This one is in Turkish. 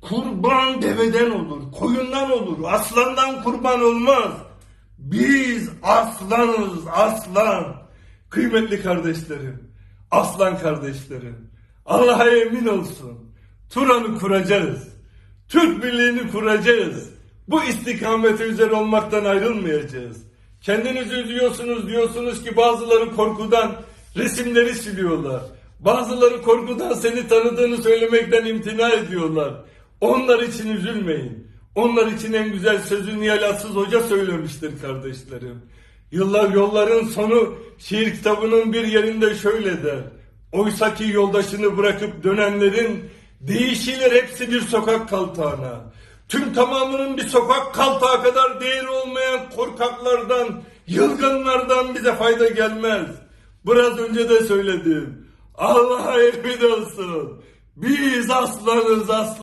Kurban deveden olur, koyundan olur, aslandan kurban olmaz. Biz aslanız, aslan. Kıymetli kardeşlerim, aslan kardeşlerim, Allah'a emin olsun. Turan'ı kuracağız. Türk birliğini kuracağız. Bu istikamete üzere olmaktan ayrılmayacağız. Kendinizi üzüyorsunuz diyorsunuz ki bazıları korkudan resimleri siliyorlar. Bazıları korkudan seni tanıdığını söylemekten imtina ediyorlar. Onlar için üzülmeyin. Onlar için en güzel sözü Nihal Atsız Hoca söylemiştir kardeşlerim. Yıllar yolların sonu şiir kitabının bir yerinde şöyle der. Oysaki yoldaşını bırakıp dönenlerin değişilir hepsi bir sokak kaltağına. Tüm tamamının bir sokak kaltağı kadar değeri olmayan korkaklardan, yılgınlardan bize fayda gelmez. Biraz önce de söyledim. Allah'a emin olsun. Biz aslanız aslan.